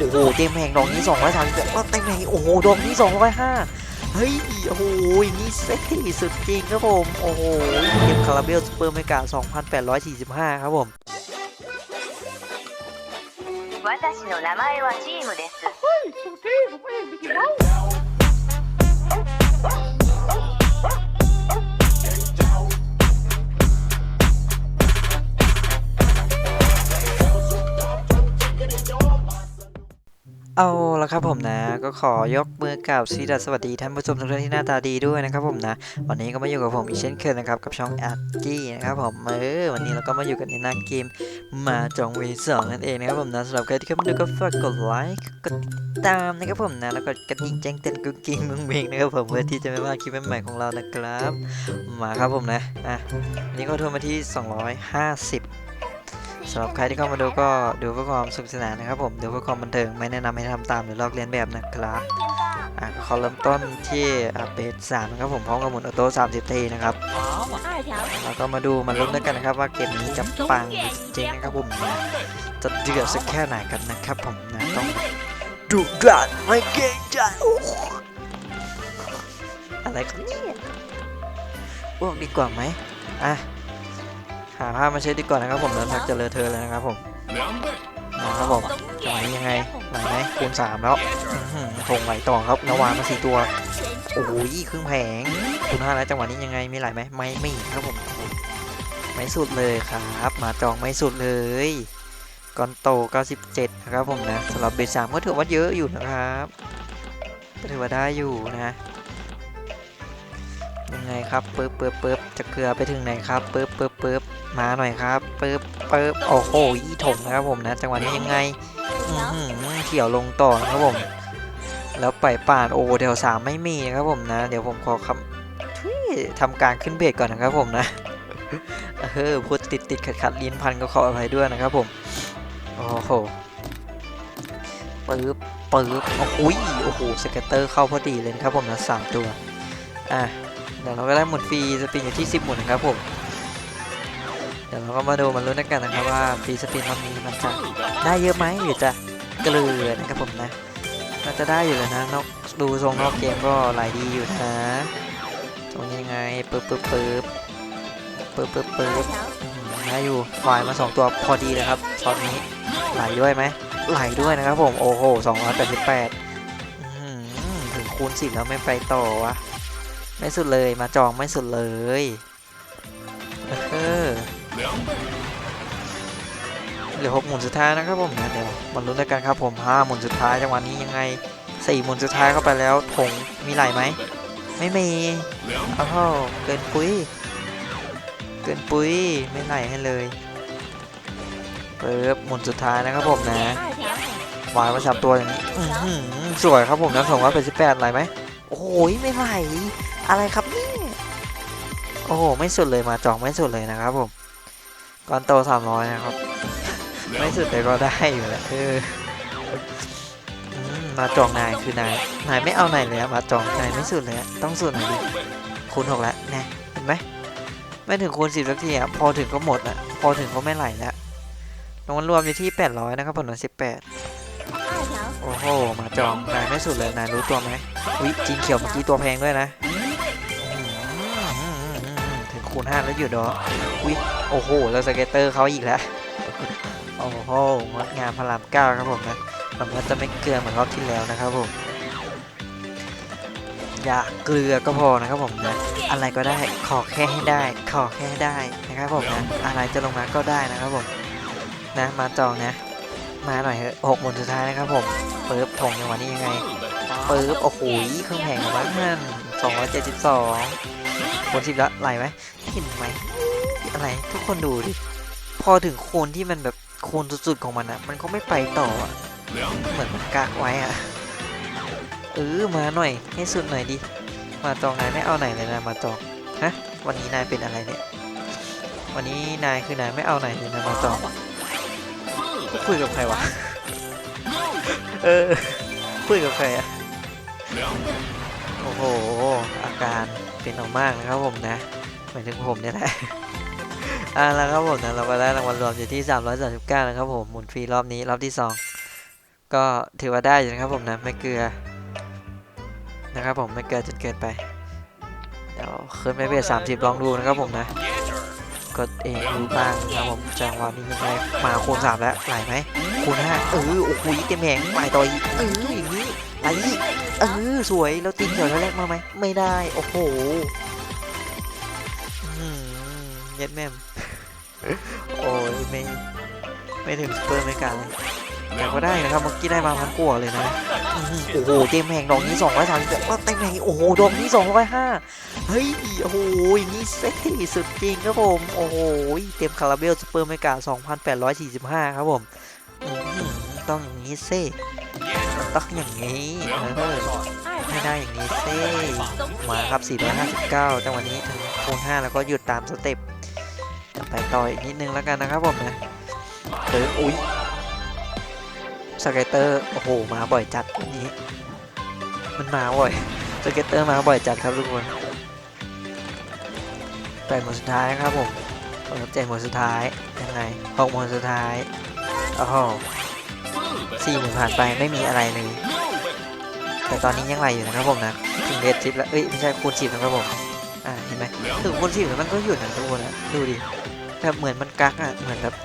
โอ้โหเต็มแห่งดอกนี้2 3 0แล้วเต็มแห่งโอ้โหดอกนี้205เฮ้ยโอ้โหนี่เซ็กสุดจริงครับผมโอ้โหเก็บคาราเบลซูเปอร์เมกา2,845ครับผม 私の名前はチームです เอาละครับผมนะ ก็ขอยกมือกล่าวซีดัสสวัสดีท่านผู้ชมทุกท่านที่หน้าตาดีด้วยนะครับผมนะ วันนี้ก็มาอยู่กับผมอีกเช่นเคยนะครับ กับช่องอาร์กี้นะครับผมเออวันนี้เราก็มาอยู่กันในหน้าเกมมาจองวีสองนั่นเองนะครับผมนะสำหรับใครที่เข้ามาดูก็ฝากกดไลค์กดติดตามนะครับผมนะแล้วก็กระดิ่งแจ้งเตือนกุ๊กกิ๊งมึงเบงนะครับผมเพื่อที่จะไม่พลาดคลิปใหม่ๆของเรานะครับ มาครับผมนะอะนนี้ก็ทัวร์มาที่ 250 สำหรับใครที่เข้ามาดูก็ดูเพื่อความสนุกสนานนะครับผมดูเพื่อความบันเทิงไม่แนะนำให้ทำตามหรือลอกเลียนแบบนะครับอะก็ขอเริ่มต้นที่เบสสามนะครับผมพร้อมกับหมุนออโต้30ทีนะครับแล้วก็มาดูมาลุ้นด้วยกันนะครับ ว่าเกมนี้จะปังจริงนะครับผมนะจะเดือดสักแค่ไหนกันนะครับผมนะต้องดุดันไม่เกรงใจอ้อะไรครับเนี่ยอ้วกดีกว่าไหมอะ หาผ้ามาเช็ดดีกว่านะครับผมเดินทักจะเลอะเทอะเลยนะครับผมนะครับผมจังหวะนี้ยังไงไหลไหมคูณสามแล้วถงไหลต่อครับนาวามาสี่ตัวโอ้โหครึ่งแผงคูณห้าแล้วจังหวะนี้ยังไงมีไหลไหมไม่ไมีครับผมไม่สุดเลยครับ มาจองไม่สุดเลยก่อนโต 97 นะครับผมนะสำหรับเบสสามก็ถือว่าเยอะอยู่นะครับถือว่าได้อยู่นะยังไงครับเปึ๊บปึ๊บปึ๊บจะเกลือไปถึงไหนครับเปึ๊บปึ๊บปึ๊บ มาหน่อยครับปึ๊บปึ๊บโอ้โหยี่ถงนะครับผมนะจังหวะนี้ยังไงอื้อหือเขี่ยวลงต่อนะครับผม แล้วไปป่านโอแถวสามไม่มีนะครับผมนะ เดี๋ยวผมขอคำทุยทำการขึ้นเบรกก่อนนะครับผมนะเออพูดติดติดขัดขัดลิ้นพันก็ขออภัยด้วยนะครับผมโอ้โหปึ๊บปึ๊บโอ้โหยโอ้โหสเก็ตเตอร์เข้าพอดีเลยนะครับผมนะสามตัวอะเดี๋ยวเราก็ได้หมุนฟรีสปินอยู่ที่ 10 หมุนนะครับผม ดี๋ยวเราก็มาดูมันลุ้นกันนะครับว่าฟรีสปินรอบนี้มันจะได้เยอะไหมหรือจะเกลือนะครับผมนะน่าจะได้อยู่เลยนะนอกดูทรงนอกเกมก็ไหลดีอยู่นะตรงยังไงปึ๊บปึ๊บปึ๊บปึ๊บปึ๊บปึ๊บได้อยู่ฝ่ายมาสองตัวพอดีเลยครับช็อตนี้ไหลด้วยไหมไหลด้วยนะครับผมโอ้โห288อื้อหือถึงคูณ10แล้วไม่ไปต่อวะไม่สุดเลยมาจองไม่สุดเลย เหลือหกหมุนสุดท้ายนะครับผมนะเดี๋ยวมาลุ้นด้วยกันครับผมห้าหมุนสุดท้ายจังหวะนี้ยังไงสี่หมุนสุดท้ายเข้าไปแล้วถงมีไหลไหมไม่มีเอ้าเกินปุ้ยเกินปุ้ยไม่ไหลให้เลยเปิบหมุนสุดท้ายนะครับผมนะวายมาสับตัวอย่างนี้สวยครับผมนะสองร้อยแปดสิบแปดไหลไหมโอ้โหไม่ไหลอะไรครับนี่โอ้โหไม่สุดเลยมาจองไม่สุดเลยนะครับผมก้อนโตสามร้อยนะครับ ไม่สุดแต่ก็ได้อยู่แหละเอออืมมาจองนายคือนายนายไม่เอาไหนเลยอะมาจองนายไม่สุดเลยอะต้องสุดหน่อยดิคูณหกแล้วแน่เห็นไหมไม่ถึงคูณสิบสักทีอะพอถึงก็หมดอะพอถึงก็ไม่ไหลแล้วรางวัลรวมอยู่ที่แปดร้อยนะครับผลสิบแปดโอ้โหมาจองนายไม่สุดเลยนายรู้ตัวไหมอุ้ยจีนเขียวเมื่อกี้ตัวแพงด้วยนะอืมอืมอืมอืมถึงคูณห้าแล้วอยู่ดอกอุ้ยโอ้โหแล้วสเก็ตเตอร์เขาอีกแล้ว โอ้โหงดงามพระรามเก้าครับผมนะหวังว่าจะไม่เกลือเหมือนรอบที่แล้วนะครับผมอย่าเกลือก็พอนะครับผมนะอะไรก็ได้ขอแค่ให้ได้ ขอแค่ให้ได้นะครับผมนะอะไรจะลงมาก็ได้นะครับผมนะมาจองนะ มาหน่อยเถอะหกหมุนสุดท้ายนะครับผมเปึ๊บถงอย่างวันนี้ยังไงเปึ๊บโอ้โหเครื่องแผงของมันสองร้อยเจ็ดสิบสองบนสิบละไหลไหมเห็นไหมอะไรทุกคนดูดิพอถึงโคนที่มันแบบ คนสุดๆของมันอะมันก็ไม่ไปต่ออะเหมือนมันกากไว้อะเออมาหน่อยให้สุดหน่อยดิ มาจองนายไม่เอาไหนเลยนะมาจองฮะวันนี้นายเป็นอะไรเนี่ย วันนี้นายคือนายไม่เอาไหนเลยนะมาจองคุยกับใครวะเออคุยกับใครอะโอ้โหอาการเป็นออกมากนะครับผมนะหมายถึงผมเนี่ยแหละ อ่าแล้วครับผมนะเราก็ได้รางวัลรวมอยู่ที่ 339นะครับผมหมุนฟรีรอบนี้รอบที่ 2 ก็ถือว่าได้อยู่นะครับผมนะไม่เกลือนะครับผมไม่เกลือจนเกินไปเดี๋ยวขึ้นไปเบสสามสิบลองดูนะครับผมนะกดเองดูบ้างนะครับผมจังหวะนี้ยังไงมาคูณสามแล้วไหลไหมคูณห้าเออโอ้โหเต็มแหงไหลต่ออีกเอออย่างนี้ไหลอีกเออสวยแล้วตีเขียวแล้วแรกมาไหมไม่ได้โอ้โหเย็ดแม่ม โอ้ยไม่ไม่ถึงสเปอร์ไม่กล้าเลยแต่ก็ได้นะครับเมื่อกี้ได้มาพันกว่าเลยนะอื้อหือโอ้โหเต็มแหงดอกนี้สองร้อยสามสิบก็เต็มแหงโอ้โหดอกนี้สองร้อยห้าเฮ้ยโอ้โหอย่างนี้เซ่สุดจริงครับผมโอ้โหเต็มคาราเบลสเปอร์ไม่กล้าสองพันแปดร้อยสี่สิบห้าครับผมอื้อหือต้องอย่างนี้เซ่มันต้องอย่างนี้เออไม่ได้อย่างนี้เซ่มาครับ 459จังหวะนี้ถึงคูณ5แล้วก็หยุดตามสเต็ป ไปต่ออีกนิดนึงแล้วกันนะครับผมนะเอออุ้ยสเกตเตอร์โอ้โหมาบ่อยจัดวันนี้ มันมาบ่อยสเกตเตอร์มาบ่อยจัดครับทุกคนแปดหมดสุดท้ายครับผมเปิดเจ็ดหมดสุดท้ายยังไงหกหมดสุดท้ายโอ้โหสี่หมื่นผ่านไปไม่มีอะไรเลยแต่ตอนนี้ยังไหลอยู่นะครับผมนะถึงเดทชิปแล้วเอ้ยไม่ใช่คูณสิบนะครับผมอ่าเห็นไหมถึงคูณสิบแล้วมันก็หยุดนะทุกคนนะดูดิ แบบเหมือนมันกักอะเหมือนแบบ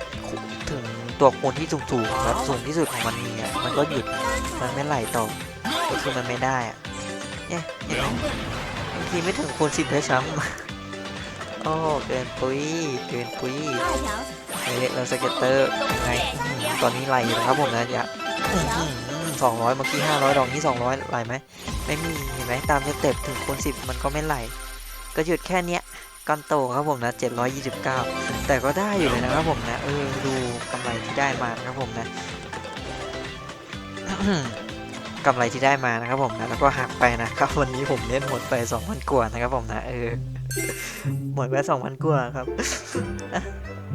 ถึงตัวคูณที่สูงสูงๆแบบสูงที่สุดของมันมีอะมันก็หยุดมันไม่ไหลต่อก็คือมันไม่ได้อะเนี่ยเห็นไหมบางทีไม่ถึงคูณสิบด้วยซ้ำโอ้เกินปุ้ยเกินปุ้ยเฮ้ยเราสเก็ตเตอร์ยังไงตอนนี้ไหลอยู่นะครับผมนะย่าสองร้อยเมื่อกี้ห้าร้อยดอกนี้สองร้อยไหลไหมไม่มีเห็นไหมตามสเต็ปถึงคูณสิบมันก็ไม่ไหลก็หยุดแค่เนี้ย ก้อนโตครับผมนะ 729 แต่ก็ได้อยู่เลยนะครับผมนะ เออ ดูกำไรที่ได้มานะครับผมนะกำไรที่ได้มานะครับผมนะ แล้วก็หักไปนะครับ วันนี้ผมเล่นหมดไป 2,000 กว่านะครับผมนะ เออ หมดไป 2,000 กว่าครับ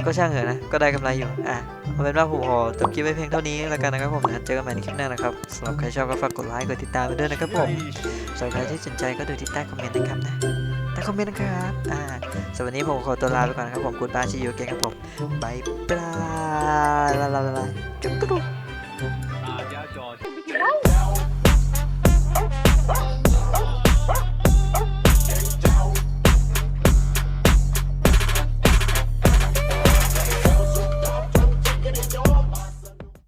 ก็ช่างเถอะนะ ก็ได้กำไรอยู่ อะเอาเป็นว่าผมขอจบคลิปไว้เพียงเท่านี้แล้วกันนะครับผมนะ เจอกันใหม่ในคลิปหน้านะครับสำหรับใครชอบก็ฝากกดไลค์ กดติดตามไปด้วยนะครับผมสำหรับใครที่สนใจก็ดูที่ใต้คอมเมนต์นะครับนะ คอมเมนต์นะครับอ่าสำหรับวันนี้ผมขอตัวลาไปก่อนครับผมคุณปาชิโยเกนครับผมบายบายลาลาลาจุ๊บตุ๊บ